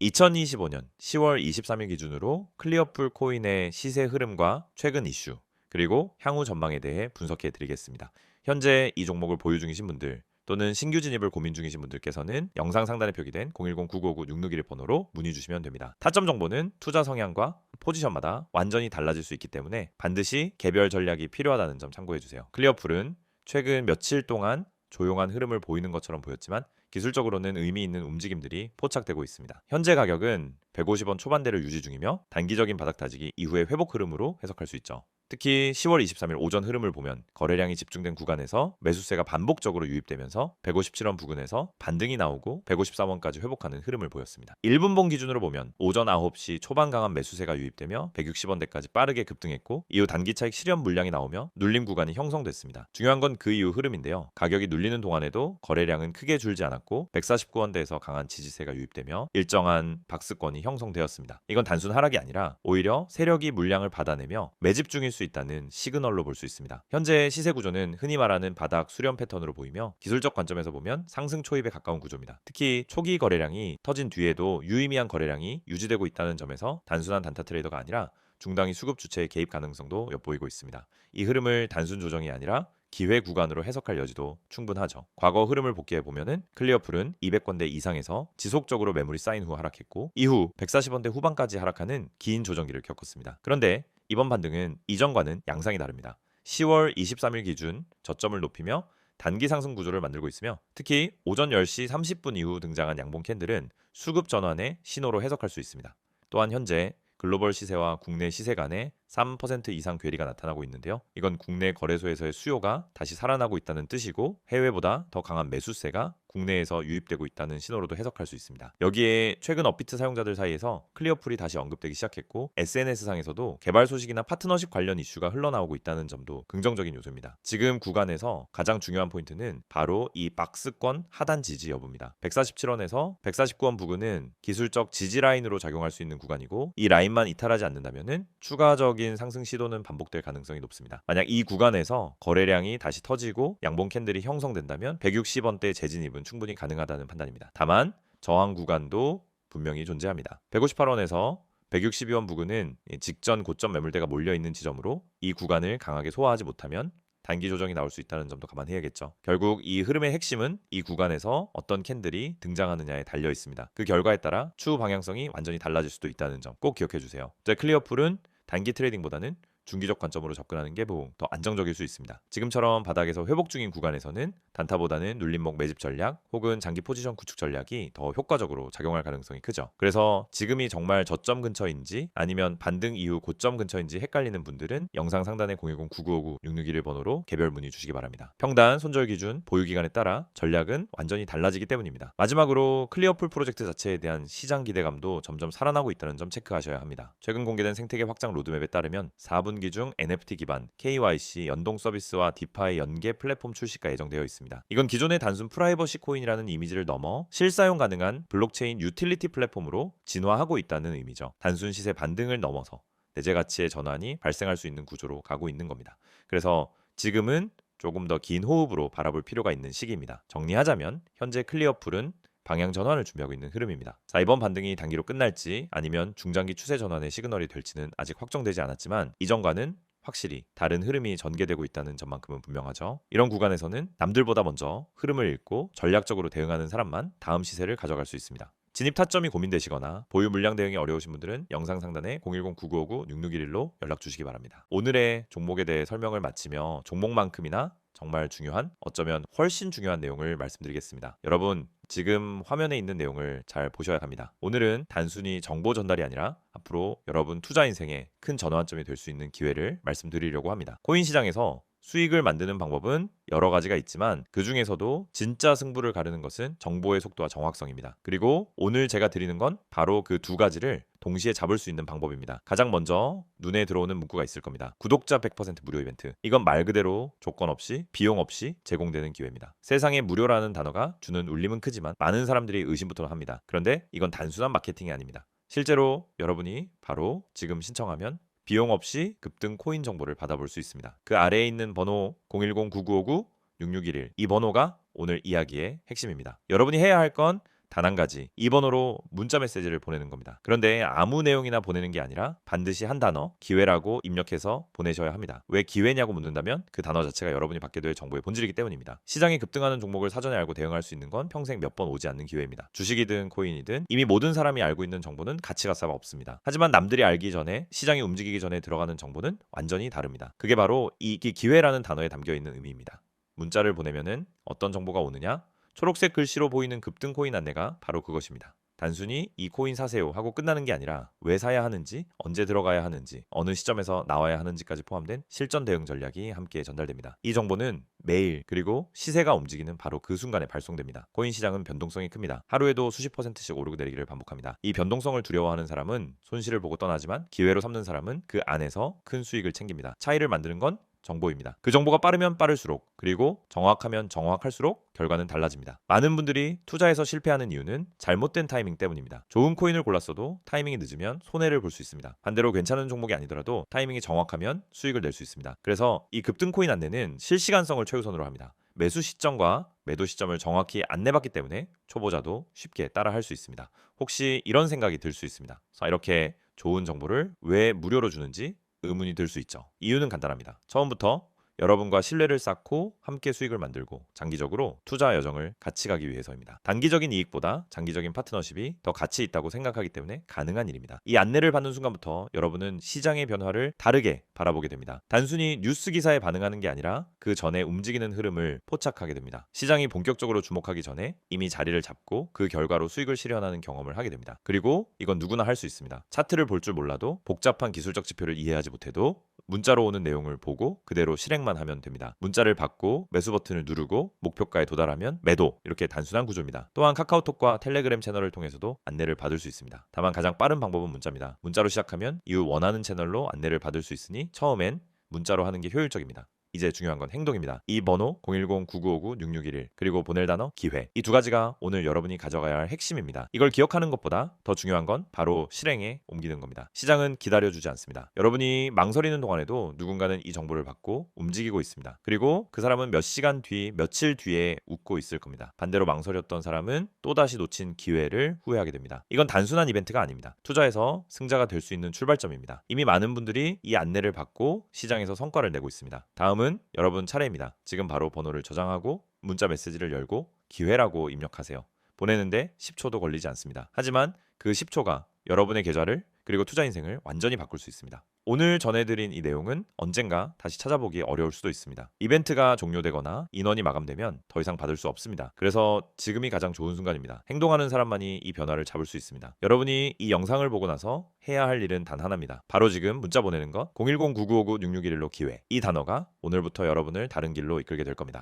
2025년 10월 23일 기준으로 클리어풀 코인의 시세 흐름과 최근 이슈 그리고 향후 전망에 대해 분석해 드리겠습니다. 현재 이 종목을 보유 중이신 분들 또는 신규 진입을 고민 중이신 분들께서는 영상 상단에 표기된 010-9959-661 번호로 문의 주시면 됩니다. 타점 정보는 투자 성향과 포지션마다 완전히 달라질 수 있기 때문에 반드시 개별 전략이 필요하다는 점 참고해 주세요. 클리어풀은 최근 며칠 동안 조용한 흐름을 보이는 것처럼 보였지만 기술적으로는 의미 있는 움직임들이 포착되고 있습니다. 현재 가격은 150원 초반대를 유지 중이며 단기적인 바닥 다지기 이후의 회복 흐름으로 해석할 수 있죠. 특히 10월 23일 오전 흐름을 보면 거래량이 집중된 구간에서 매수세가 반복적으로 유입되면서 157원 부근에서 반등이 나오고 154원까지 회복하는 흐름을 보였습니다. 1분봉 기준으로 보면 오전 9시 초반 강한 매수세가 유입되며 160원대까지 빠르게 급등했고 이후 단기 차익 실현 물량이 나오며 눌림 구간이 형성됐습니다. 중요한 건 그 이후 흐름인데요. 가격이 눌리는 동안에도 거래량은 크게 줄지 않았고 149원대에서 강한 지지세가 유입되며 일정한 박스권이 형성되었습니다. 이건 단순 하락이 아니라 오히려 세력이 물량을 받아내며 매집 수 있다는 시그널로 볼 수 있습니다. 현재 시세 구조는 흔히 말하는 바닥 수렴 패턴으로 보이며 기술적 관점에서 보면 상승 초입에 가까운 구조입니다. 특히 초기 거래량이 터진 뒤에도 유의미한 거래량이 유지되고 있다는 점에서 단순한 단타 트레이더가 아니라 중당이 수급 주체의 개입 가능성도 엿보이고 있습니다. 이 흐름을 단순 조정이 아니라 기회 구간으로 해석할 여지도 충분하죠. 과거 흐름을 복귀해 보면은 클리어풀은 200원대 이상에서 지속적으로 매물이 쌓인 후 하락했고 이후 140원대 후반까지 하락하는 긴 조정기를 겪었습니다. 그런데 이번 반등은 이전과는 양상이 다릅니다. 10월 23일 기준 저점을 높이며 단기 상승 구조를 만들고 있으며 특히 오전 10시 30분 이후 등장한 양봉 캔들은 수급 전환의 신호로 해석할 수 있습니다. 또한 현재 글로벌 시세와 국내 시세 간에 3% 이상 괴리가 나타나고 있는데요. 이건 국내 거래소에서의 수요가 다시 살아나고 있다는 뜻이고 해외보다 더 강한 매수세가 국내에서 유입되고 있다는 신호로도 해석할 수 있습니다. 여기에 최근 업비트 사용자들 사이에서 클리어풀이 다시 언급되기 시작했고 SNS상에서도 개발 소식이나 파트너십 관련 이슈가 흘러나오고 있다는 점도 긍정적인 요소입니다. 지금 구간에서 가장 중요한 포인트는 바로 이 박스권 하단 지지 여부입니다. 147원에서 149원 부근은 기술적 지지 라인으로 작용할 수 있는 구간이고 이 라인만 이탈하지 않는다면은 추가적 적인 상승 시도는 반복될 가능성이 높습니다. 만약 이 구간에서 거래량이 다시 터지고 양봉 캔들이 형성된다면 160원대 재진입은 충분히 가능하다는 판단입니다. 다만 저항 구간도 분명히 존재합니다. 158원에서 162원 부근은 직전 고점 매물대가 몰려 있는 지점으로 이 구간을 강하게 소화하지 못하면 단기 조정이 나올 수 있다는 점도 감안해야겠죠. 결국 이 흐름의 핵심은 이 구간에서 어떤 캔들이 등장하느냐에 달려 있습니다. 그 결과에 따라 추후 방향성이 완전히 달라질 수도 있다는 점 꼭 기억해 주세요. 클리어풀은 단기 트레이딩보다는 중기적 관점으로 접근하는 게 보통 더 안정적일 수 있습니다. 지금처럼 바닥에서 회복 중인 구간에서는 단타보다는 눌림목 매집 전략 혹은 장기 포지션 구축 전략이 더 효과적으로 작용할 가능성이 크죠. 그래서 지금이 정말 저점 근처인지 아니면 반등 이후 고점 근처인지 헷갈리는 분들은 영상 상단에 010-9959-6661 번호로 개별 문의 주시기 바랍니다. 평단, 손절 기준, 보유 기간에 따라 전략은 완전히 달라지기 때문입니다. 마지막으로 클리어풀 프로젝트 자체에 대한 시장 기대감도 점점 살아나고 있다는 점 체크하셔야 합니다. 최근 공개된 생태계 확장 로드맵에 따르면 4분 분기 중 NFT 기반 KYC 연동 서비스와 디파이 연계 플랫폼 출시가 예정되어 있습니다. 이건 기존의 단순 프라이버시 코인이라는 이미지를 넘어 실사용 가능한 블록체인 유틸리티 플랫폼으로 진화하고 있다는 의미죠. 단순 시세 반등을 넘어서 내재 가치의 전환이 발생할 수 있는 구조로 가고 있는 겁니다. 그래서 지금은 조금 더 긴 호흡으로 바라볼 필요가 있는 시기입니다. 정리하자면 현재 클리어풀은 방향 전환을 준비하고 있는 흐름입니다. 자, 이번 반등이 단기로 끝날지 아니면 중장기 추세 전환의 시그널이 될지는 아직 확정되지 않았지만 이전과는 확실히 다른 흐름이 전개되고 있다는 점만큼은 분명하죠. 이런 구간에서는 남들보다 먼저 흐름을 읽고 전략적으로 대응하는 사람만 다음 시세를 가져갈 수 있습니다. 진입 타점이 고민되시거나 보유 물량 대응이 어려우신 분들은 영상 상단에 010-9959-6611로 연락 주시기 바랍니다. 오늘의 종목에 대해 설명을 마치며 종목만큼이나 정말 중요한 어쩌면 훨씬 중요한 내용을 말씀드리겠습니다. 여러분 지금 화면에 있는 내용을 잘 보셔야 합니다. 오늘은 단순히 정보 전달이 아니라 앞으로 여러분 투자 인생에 큰 전환점이 될 수 있는 기회를 말씀드리려고 합니다. 코인 시장에서 수익을 만드는 방법은 여러 가지가 있지만 그 중에서도 진짜 승부를 가르는 것은 정보의 속도와 정확성입니다. 그리고 오늘 제가 드리는 건 바로 그 두 가지를 동시에 잡을 수 있는 방법입니다. 가장 먼저 눈에 들어오는 문구가 있을 겁니다. 구독자 100% 무료 이벤트. 이건 말 그대로 조건 없이 비용 없이 제공되는 기회입니다. 세상에 무료라는 단어가 주는 울림은 크지만 많은 사람들이 의심부터 합니다. 그런데 이건 단순한 마케팅이 아닙니다. 실제로 여러분이 바로 지금 신청하면 비용 없이 급등 코인 정보를 받아볼 수 있습니다. 그 아래에 있는 번호 010-9959-6611 이 번호가 오늘 이야기의 핵심입니다. 여러분이 해야 할건 단 한 가지 이 번호로 문자 메시지를 보내는 겁니다. 그런데 아무 내용이나 보내는 게 아니라 반드시 한 단어 기회라고 입력해서 보내셔야 합니다. 왜 기회냐고 묻는다면 그 단어 자체가 여러분이 받게 될 정보의 본질이기 때문입니다. 시장이 급등하는 종목을 사전에 알고 대응할 수 있는 건 평생 몇 번 오지 않는 기회입니다. 주식이든 코인이든 이미 모든 사람이 알고 있는 정보는 가치가 싹 없습니다. 하지만 남들이 알기 전에 시장이 움직이기 전에 들어가는 정보는 완전히 다릅니다. 그게 바로 이 기회라는 단어에 담겨 있는 의미입니다. 문자를 보내면은 어떤 정보가 오느냐? 초록색 글씨로 보이는 급등 코인 안내가 바로 그것입니다. 단순히 이 코인 사세요 하고 끝나는 게 아니라 왜 사야 하는지, 언제 들어가야 하는지, 어느 시점에서 나와야 하는지까지 포함된 실전 대응 전략이 함께 전달됩니다. 이 정보는 매일 그리고 시세가 움직이는 바로 그 순간에 발송됩니다. 코인 시장은 변동성이 큽니다. 하루에도 수십 퍼센트씩 오르고 내리기를 반복합니다. 이 변동성을 두려워하는 사람은 손실을 보고 떠나지만 기회로 삼는 사람은 그 안에서 큰 수익을 챙깁니다. 차이를 만드는 건 정보입니다. 그 정보가 빠르면 빠를수록 그리고 정확하면 정확할수록 결과는 달라집니다. 많은 분들이 투자에서 실패하는 이유는 잘못된 타이밍 때문입니다. 좋은 코인을 골랐어도 타이밍이 늦으면 손해를 볼 수 있습니다. 반대로 괜찮은 종목이 아니더라도 타이밍이 정확하면 수익을 낼 수 있습니다. 그래서 이 급등 코인 안내는 실시간성을 최우선으로 합니다. 매수 시점과 매도 시점을 정확히 안내받기 때문에 초보자도 쉽게 따라 할 수 있습니다. 혹시 이런 생각이 들 수 있습니다. 자, 이렇게 좋은 정보를 왜 무료로 주는지 의문이 들 수 있죠. 이유는 간단합니다. 처음부터 여러분과 신뢰를 쌓고 함께 수익을 만들고 장기적으로 투자 여정을 같이 가기 위해서입니다. 단기적인 이익보다 장기적인 파트너십이 더 가치 있다고 생각하기 때문에 가능한 일입니다. 이 안내를 받는 순간부터 여러분은 시장의 변화를 다르게 바라보게 됩니다. 단순히 뉴스 기사에 반응하는 게 아니라 그 전에 움직이는 흐름을 포착하게 됩니다. 시장이 본격적으로 주목하기 전에 이미 자리를 잡고 그 결과로 수익을 실현하는 경험을 하게 됩니다. 그리고 이건 누구나 할 수 있습니다. 차트를 볼 줄 몰라도 복잡한 기술적 지표를 이해하지 못해도 문자로 오는 내용을 보고 그대로 실행만 하면 됩니다. 문자를 받고 매수 버튼을 누르고 목표가에 도달하면 매도 이렇게 단순한 구조입니다. 또한 카카오톡과 텔레그램 채널을 통해서도 안내를 받을 수 있습니다. 다만 가장 빠른 방법은 문자입니다. 문자로 시작하면 이후 원하는 채널로 안내를 받을 수 있으니 처음엔 문자로 하는 게 효율적입니다. 이제 중요한 건 행동입니다. 이 번호 010-9959-6611 그리고 보낼 단어 기회 이 두 가지가 오늘 여러분이 가져가야 할 핵심입니다. 이걸 기억하는 것보다 더 중요한 건 바로 실행에 옮기는 겁니다. 시장은 기다려주지 않습니다. 여러분이 망설이는 동안에도 누군가는 이 정보를 받고 움직이고 있습니다. 그리고 그 사람은 몇 시간 뒤, 며칠 뒤에 웃고 있을 겁니다. 반대로 망설였던 사람은 또다시 놓친 기회를 후회하게 됩니다. 이건 단순한 이벤트가 아닙니다. 투자에서 승자가 될 수 있는 출발점입니다. 이미 많은 분들이 이 안내를 받고 시장에서 성과를 내고 있습니다. 다음 은 여러분 차례입니다. 지금 바로 번호를 저장하고 문자 메시지를 열고 기회라고 입력하세요. 보내는데 10초도 걸리지 않습니다. 하지만 그 10초가 여러분의 계좌를 그리고 투자 인생을 완전히 바꿀 수 있습니다. 오늘 전해드린 이 내용은 언젠가 다시 찾아보기 어려울 수도 있습니다. 이벤트가 종료되거나 인원이 마감되면 더 이상 받을 수 없습니다. 그래서 지금이 가장 좋은 순간입니다. 행동하는 사람만이 이 변화를 잡을 수 있습니다. 여러분이 이 영상을 보고 나서 해야 할 일은 단 하나입니다. 바로 지금 문자 보내는 것 010-9959-6611로 기회. 이 단어가 오늘부터 여러분을 다른 길로 이끌게 될 겁니다.